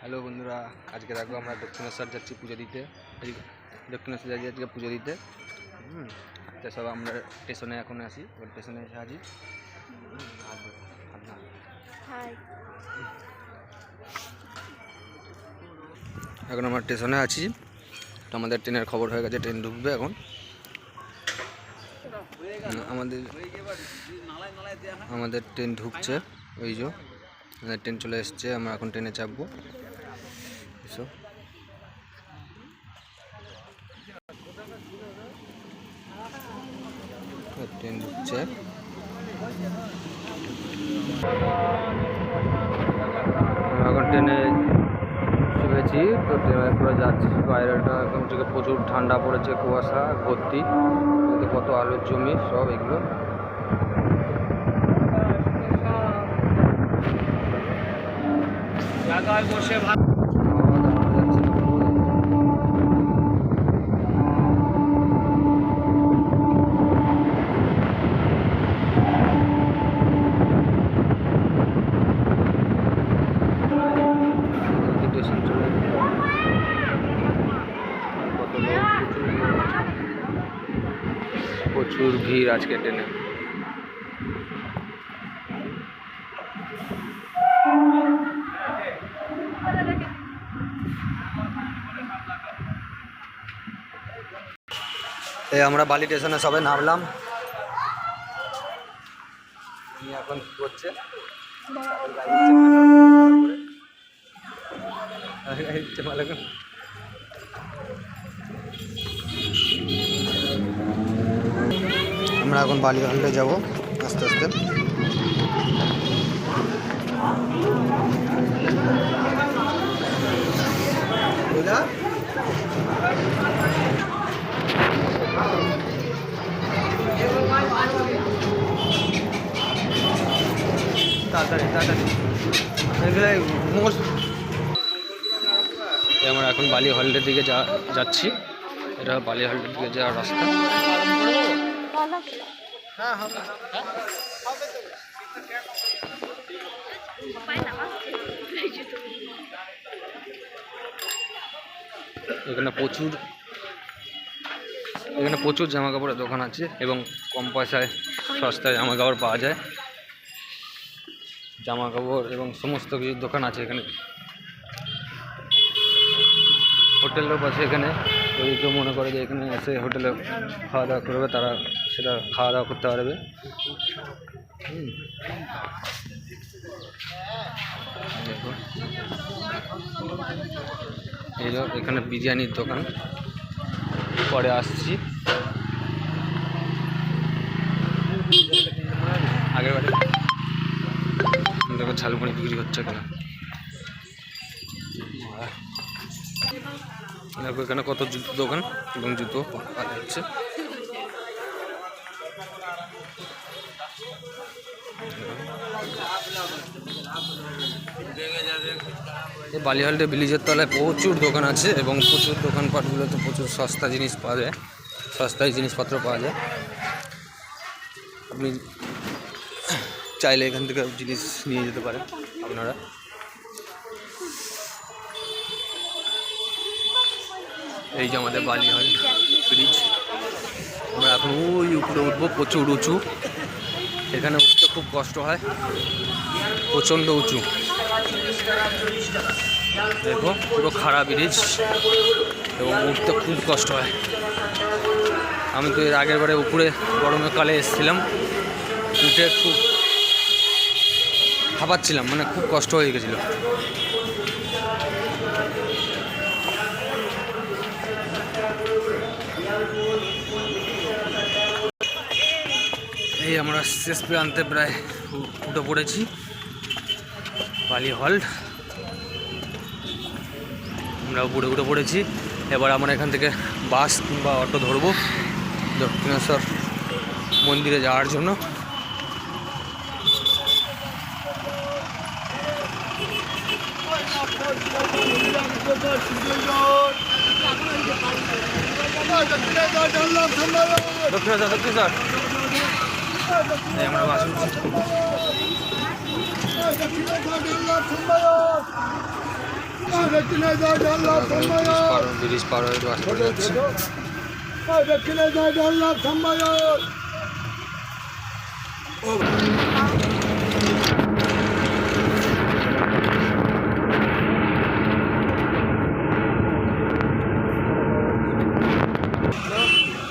Hello বন্ধুরা আজকে দেখো আমরা দক্ষিণেশ্বর যাচ্ছি পুজো দিতে। দক্ষিণেশ্বর যাচ্ছি আজকে পুজো দিতে। হুম তো সব আমরা স্টেশনে এখন আসি এবার স্টেশনে এসে। হাই। এখন আমরা স্টেশনে আছি তো আমাদের ট্রেনের খবর হয়ে গেছে ট্রেন ঢুকবে এখন। আমাদের আমাদের ট্রেন ঢুকছে ওই যে আমাদের ট্রেন চলে এসছে আমরা এখন ট্রেনে চাপবো। ট্রেন ঢুকছে এখন ট্রেনে চেপেছি তো ট্রেনে পুরো যাচ্ছি। বাইরেটা একদম থেকে প্রচুর ঠান্ডা পড়েছে কুয়াশা ভর্তি। কত আলোর জমি সব এগুলো। জায়গায় বসে প্রচুর আজকে ট্রেনে? এই আমরা বালি স্টেশনে সবাই নামলাম। এখন কি করছে? গাড়ি আমরা এখন বালি হল্টে যাব আস্তে আস্তে। তাড়াতাড়ি তাড়াতাড়ি। আমরা এখন বালি হল্টের দিকে যা যাচ্ছি। এটা বালি হল্টের দিকে যাওয়ার রাস্তা। এখানে প্রচুর এখানে প্রচুর জামা কাপড়ের দোকান আছে এবং কম পয়সায় সস্তায় জামা কাপড় পাওয়া যায়। জামা কাপড় এবং সমস্ত কিছু দোকান আছে এখানে। হোটেলের পাশে এখানে যদি কেউ মনে করে যে এখানে এসে হোটেলে খাওয়া দাওয়া করবে, তারা সেটা খাওয়া দাওয়া করতে পারবে। এই এখানে বিরিয়ানির দোকান। পরে আসছি। আগের বারে। দেখো ঝালমুড়ি বিক্রি হচ্ছে এখানে দেখো এখানে কত জুতো দোকান এবং জুতো পাওয়া যাচ্ছে। বালিহালটে ব্রিজের তলায় প্রচুর দোকান আছে এবং প্রচুর দোকানপাটগুলোতে প্রচুর সস্তা জিনিস পাওয়া যায় সস্তায় জিনিসপত্র পাওয়া যায়। আপনি চাইলে এখান থেকে জিনিস নিয়ে যেতে পারেন আপনারা। এই যে আমাদের বালিহাল ব্রিজ, আমরা এখন ওই উপরে উঠবো, প্রচুর উঁচু। এখানে উঠতে খুব কষ্ট হয়, প্রচণ্ড উঁচু। দেখো, পুরো খারাপ ব্রিজ এবং উঠতে খুব কষ্ট হয়। আমি তো এর আগের বারে উপরে গরমের কালে এসেছিলাম, উঠে খুব হাঁপাচ্ছিলাম মানে খুব কষ্ট হয়ে গেছিল। এই আমরা শেষ প্রান্তে প্রায় উঠে পড়েছি, বালি হল্ট। আমরা উপরে উঠে পড়েছি। এবার আমরা এখান থেকে বাস কিংবা অটো ধরবো। দক্ষিণেশ্বর মন্দিরে যাওয়ার জন্য। দক্ষিণেশ্বর দক্ষিণেশ্বর। আমরা বাস ব্রিজ পার হয়ে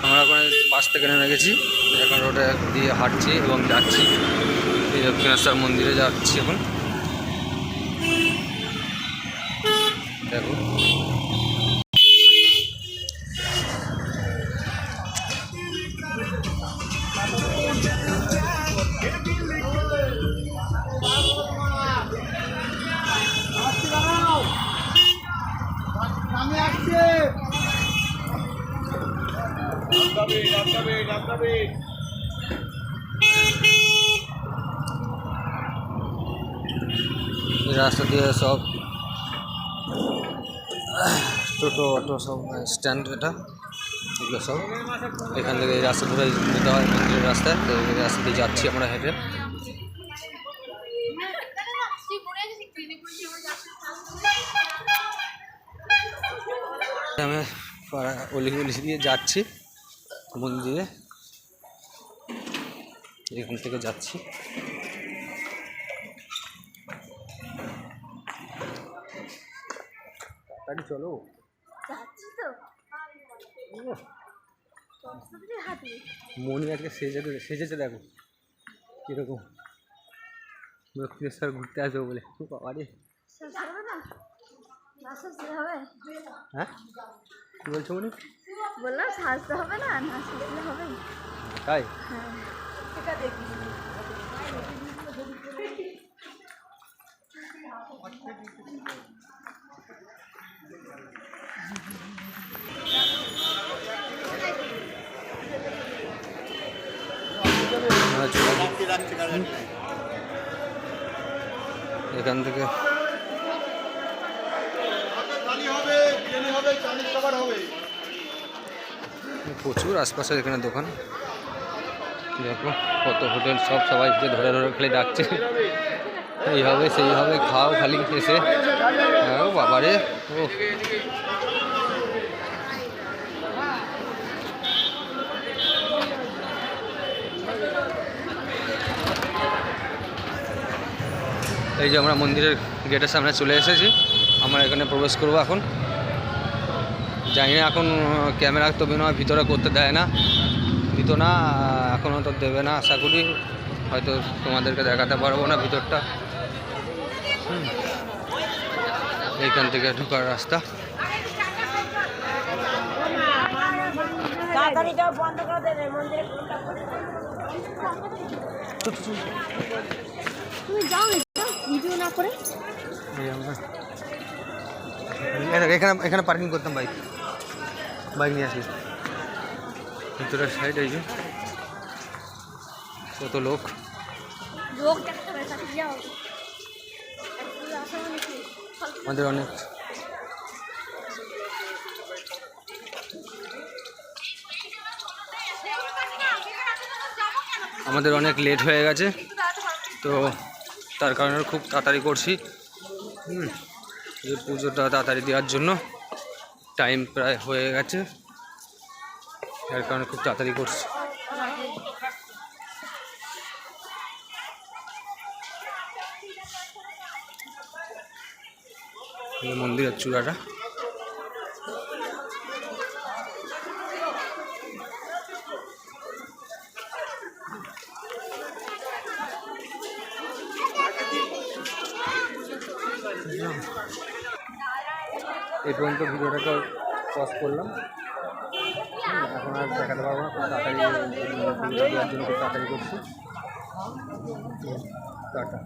আমরা ওখানে বাস থেকে নেমে গেছি। এখন রোডে দিয়ে হাঁটছি এবং যাচ্ছি। দক্ষিণেশ্বর মন্দিরে যাচ্ছি এখন। দেখো। রাস্তা দিয়ে সব টোটো, অটো সব স্ট্যান্ড এটা। এগুলো সব। এখান থেকে রাস্তা ধরে যেতে হয় মন্দিরের রাস্তায়। তো এই রাস্তা দিয়ে যাচ্ছি আমরা হেঁটে। আমি পাড়া অলি গলি দিয়ে যাচ্ছি মন্দিরে। এখান থেকে যাচ্ছি। তাড়াতাড়ি চলো। যাচ্ছি তো। মনি আজকে সেজে সেজেছে দেখো কীরকম। দক্ষিণেশ্বর ঘুরতে আসব বলে। বাবা রে। হ্যাঁ? কী বলছো মনি? বললাম সাজতে হবে না না হবে। তাই? হ্যাঁ। আমরা এখান থেকে। প্রচুর আশপাশে এখানে দোকান। দেখো কত হোটেল, সব সবাই যে ধরে ধরে খালি ডাকছে। এই হবে, সেই হবে, খাও খালি এসে। ও বাবারে, ও। এই যে আমরা মন্দিরের গেটের সামনে চলে এসেছি। আমরা এখানে প্রবেশ করব এখন। জানি না এখন ক্যামেরা তো বিনয় ভিতরে করতে দেয় না। দিত না এখনও তো দেবে না আশা করি। হয়তো তোমাদেরকে দেখাতে পারব না ভিতরটা। এইখান থেকে ঢোকার রাস্তা। তাড়াতাড়িটা বন্ধ করে দেবে মন্দিরে ফোনটা করে তুমি যাও ভিডিও না করে? এখানে এখানে পার্কিং করতাম বাইক বাইক নিয়ে আসি ভিতরের সাইড এই যে। কত লোক? আমাদের অনেক আমাদের অনেক লেট হয়ে গেছে। তো তার কারণে খুব তাড়াতাড়ি করছি। হুম এই পুজোটা তাড়াতাড়ি দেওয়ার জন্য টাইম প্রায় হয়ে গেছে। তার কারণে খুব তাড়াতাড়ি করছি। মন্দিরের চূড়াটা। এই পর্যন্ত ভিডিওটাকে পজ করলাম। এখন আর দেখাতে পারব না, খুব তাড়াতাড়ি দেওয়ার জন্য খুব তাড়াতাড়ি করছি। টাটা।